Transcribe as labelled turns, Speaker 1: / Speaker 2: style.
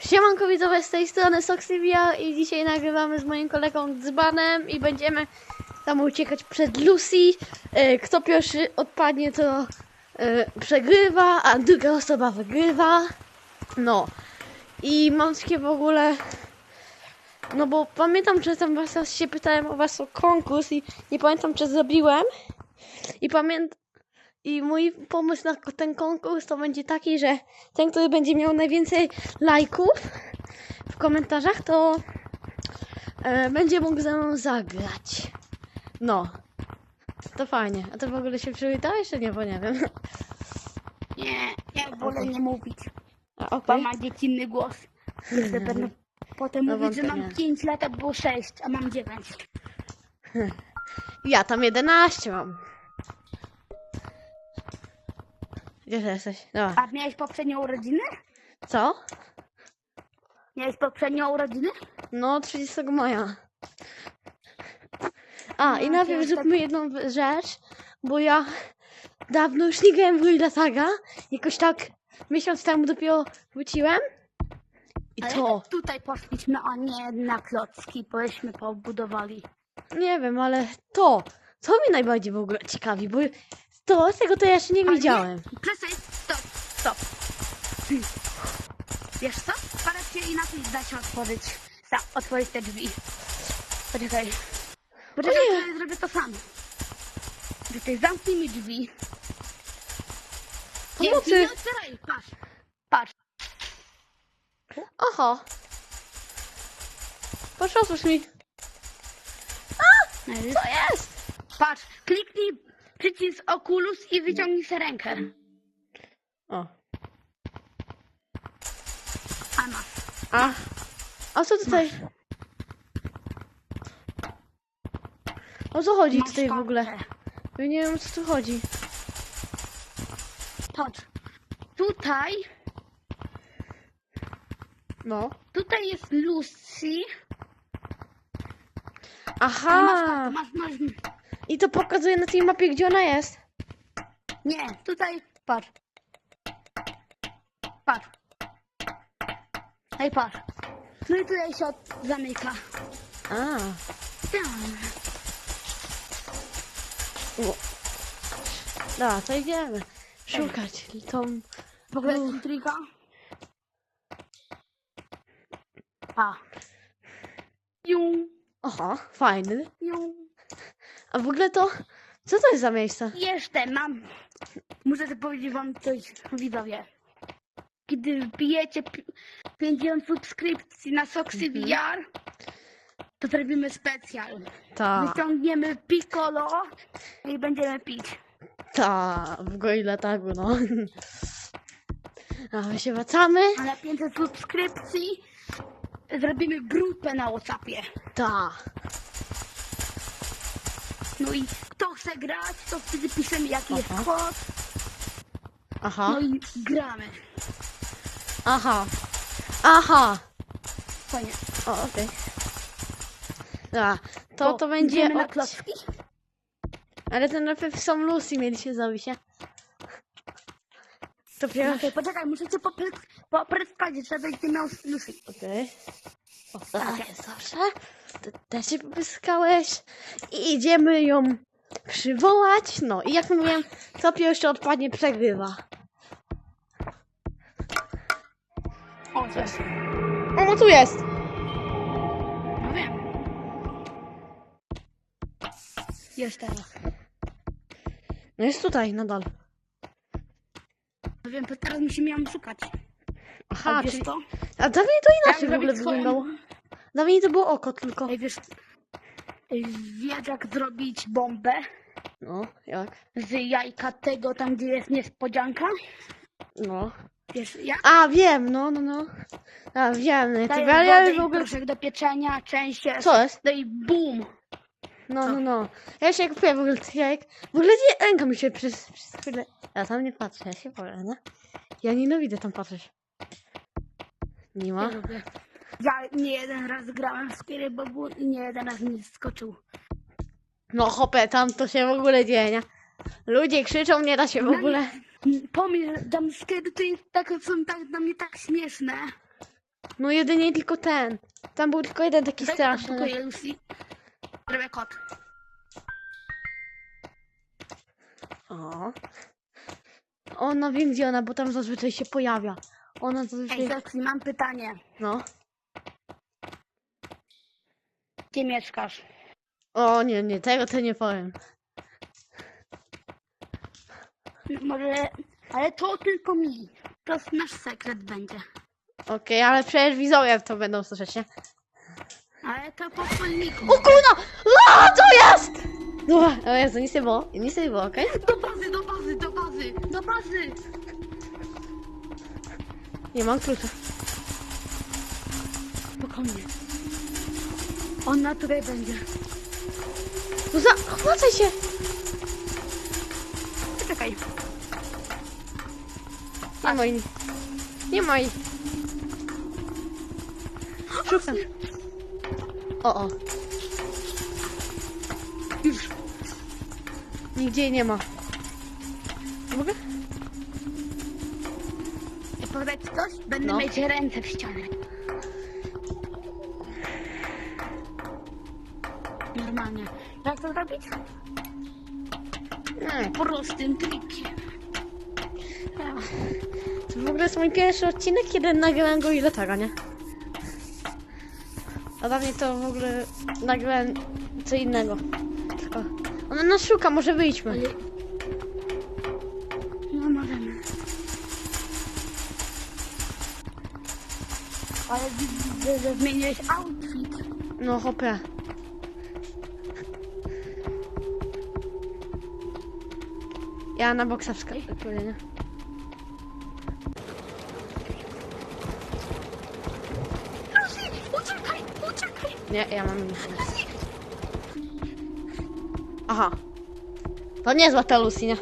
Speaker 1: Siemanko widzowie, z tej strony Soxivia i dzisiaj nagrywamy z moim kolegą Dzbanem i będziemy tam uciekać przed Lucy. E, Kto pierwszy odpadnie, to e, przegrywa, a druga osoba wygrywa. No. I mam takie w ogóle... No bo pamiętam, że tam was się pytałem o was o konkurs i nie pamiętam, czy zrobiłem. I pamiętam... I mój pomysł na ten konkurs to będzie taki, że ten, który będzie miał najwięcej lajków w komentarzach, to e, będzie mógł ze mną zagrać. No. To fajnie. A to w ogóle się przywitałeś, czy nie? Bo nie wiem.
Speaker 2: Nie, ja wolę nie mówić,
Speaker 1: A,
Speaker 2: bo
Speaker 1: okej.
Speaker 2: ma dziecinny głos. Jeszcze będę potem
Speaker 1: No
Speaker 2: mówić, że
Speaker 1: wątpię,
Speaker 2: mam
Speaker 1: nie.
Speaker 2: 5 lat, a było 6, a mam 9.
Speaker 1: Ja tam 11 mam. Gdzie ty jesteś? Dobra.
Speaker 2: A miałeś poprzednią urodziny?
Speaker 1: Co?
Speaker 2: Miałeś poprzednią urodziny?
Speaker 1: No, 30 maja. A, i
Speaker 2: No,
Speaker 1: najpierw
Speaker 2: to ja
Speaker 1: zróbmy jedną rzecz, bo ja dawno już nie grałem w Ruina Saga. Jakoś tak miesiąc temu dopiero wróciłem. I
Speaker 2: Ale
Speaker 1: to,
Speaker 2: tutaj poszliśmy, a nie na klocki, bośmy pobudowali.
Speaker 1: nie wiem, ale to, co mnie najbardziej w ogóle ciekawi, bo to, tego to ja jeszcze nie
Speaker 2: Ale
Speaker 1: widziałem.
Speaker 2: Nie, przestań, stop, stop. Wiesz co? Parę się inaczej da się otworzyć. Za, otworzyć te drzwi. Poczekaj. Poczekaj, ja zrobię to samo. Czekaj, zamknij mi drzwi. Nie,
Speaker 1: Pomocy.
Speaker 2: nie otwieraj, patrz. Patrz.
Speaker 1: Aha. Proszę, otwórz mi. Co jest?
Speaker 2: Patrz, kliknij przycisk Oculus i wyciągnij sobie rękę.
Speaker 1: O.
Speaker 2: A masz.
Speaker 1: A. A co tutaj? O co chodzi
Speaker 2: Masz
Speaker 1: tutaj w ogóle? Ja nie wiem o co tu chodzi.
Speaker 2: Patrz. Tutaj,
Speaker 1: No.
Speaker 2: tutaj jest Lucy.
Speaker 1: Aha.
Speaker 2: Masz, masz, masz.
Speaker 1: I to pokazuje na tej mapie, gdzie ona jest.
Speaker 2: Nie, tutaj, patrz. Patrz. Ej, patrz. No i tutaj się od... zamyka.
Speaker 1: A.
Speaker 2: Tam.
Speaker 1: O. Dobra, to idziemy. Szukać tą...
Speaker 2: W ogóle jest. A. Jum,
Speaker 1: Aha, fajny.
Speaker 2: jum.
Speaker 1: A w ogóle to... Co to jest za miejsce?
Speaker 2: Jeszcze mam. Muszę powiedzieć wam coś, widzowie. Kiedy wbijecie pi- 50 subskrypcji na Soxy
Speaker 1: Mhm.
Speaker 2: VR, to zrobimy specjal.
Speaker 1: Ta,
Speaker 2: Wyciągniemy Piccolo i będziemy pić.
Speaker 1: ta, w goile tagu, no. A my się wracamy.
Speaker 2: A na 500 subskrypcji zrobimy grupę na Whatsappie.
Speaker 1: Ta.
Speaker 2: No i kto chce grać, to wtedy piszemy jaki jest
Speaker 1: Aha.
Speaker 2: kod.
Speaker 1: Aha,
Speaker 2: No i gramy.
Speaker 1: aha, aha.
Speaker 2: Fajnie.
Speaker 1: O, okej. Dobra, to to będzie
Speaker 2: Idziemy na
Speaker 1: od...
Speaker 2: klocki.
Speaker 1: Ale to najpierw są Lucy mieliście zrobić, nie? To pierwszy...
Speaker 2: Okej, poczekaj, muszę cię popry- popryskać, żebyś nie miał Lucy.
Speaker 1: Okej. O, tak jest dobrze. Ty też się popyskałeś. I idziemy ją przywołać. No i jak mówiłem, kto pierwszy odpadnie, przegrywa.
Speaker 2: O, coś.
Speaker 1: O, no tu jest!
Speaker 2: No wiem. Jest teraz.
Speaker 1: No jest tutaj nadal.
Speaker 2: No wiem, to teraz musimy ją szukać.
Speaker 1: Aha, czyli...
Speaker 2: co?
Speaker 1: A dawniej to inaczej w
Speaker 2: Jak
Speaker 1: ogóle
Speaker 2: zrobić swoją-
Speaker 1: wyglądało. Dawniej to było oko tylko.
Speaker 2: Ej, wiesz, wiesz jak zrobić bombę
Speaker 1: No, jak?
Speaker 2: z jajka tego, tam gdzie jest niespodzianka?
Speaker 1: No.
Speaker 2: Wiesz, jak?
Speaker 1: A, wiem, no, no, no. A, wiem, no,
Speaker 2: wodę
Speaker 1: ja
Speaker 2: i
Speaker 1: w ogóle...
Speaker 2: proszek do pieczenia, część jest.
Speaker 1: Co jest?
Speaker 2: No i bum!
Speaker 1: No,
Speaker 2: Co?
Speaker 1: no, no. Ja się kupuję w ogóle tych jajek. W ogóle nie, ręka mi się przez, przez chwilę... Ja tam nie patrzę, ja się powiem, nie? Ja nienawidzę tam patrzeć. Nie ma?
Speaker 2: Ja lubię. Ja nie jeden raz grałem w Scary Bobu i nie jeden raz mi skoczył.
Speaker 1: No hopę, tam to się w ogóle dzieje, nie? Ludzie krzyczą, nie da się w
Speaker 2: No
Speaker 1: ogóle.
Speaker 2: Pomyśl, tam skrypty tak, są tak, dla mnie tak śmieszne.
Speaker 1: No jedynie tylko ten. Tam był tylko jeden taki
Speaker 2: Daj
Speaker 1: straszny.
Speaker 2: odblokuję Lucy. Robię kot.
Speaker 1: O. Ona wie gdzie ona, bo tam zazwyczaj się pojawia. Ona
Speaker 2: Ej,
Speaker 1: zazwyczaj...
Speaker 2: Lucy, mam pytanie.
Speaker 1: No.
Speaker 2: Gdzie mieszkasz?
Speaker 1: O nie, nie, tego to nie powiem.
Speaker 2: Może... Ale to tylko mi. To jest nasz sekret będzie.
Speaker 1: Okej, ale przecież widzowie to będą słyszeć, nie?
Speaker 2: Ale to po.
Speaker 1: O kurna! A, to jest! Dobra, o Jezu, nic nie było, nic nie było, okej?
Speaker 2: Do bazy, do bazy, do bazy, do bazy!
Speaker 1: Nie mam klucza.
Speaker 2: Spokojnie. Ona tutaj będzie.
Speaker 1: No za... Chłacaj się!
Speaker 2: Czekaj.
Speaker 1: Nie ma ich. Nie ma ich. Szukam. O, o.
Speaker 2: Już.
Speaker 1: Nigdzie jej nie ma. Mogę?
Speaker 2: Powiedz coś? Będę
Speaker 1: No.
Speaker 2: mieć ręce w ścianę. Jak to zrobić?
Speaker 1: Nie.
Speaker 2: Prostym trikiem.
Speaker 1: To w ogóle jest mój pierwszy odcinek, kiedy nagrałem go ile tego, nie? A dawniej to w ogóle nagrałem co innego. Tylko... Ona nas szuka, może wyjdźmy.
Speaker 2: Ale... No możemy. Ale widzę, że zmieniłeś outfit.
Speaker 1: No hopie. Ja na boksa wskakuję, nie?
Speaker 2: Uciekaj, uciekaj!
Speaker 1: Nie, ja mam inny. Aha. To niezła ta Lucy, nie?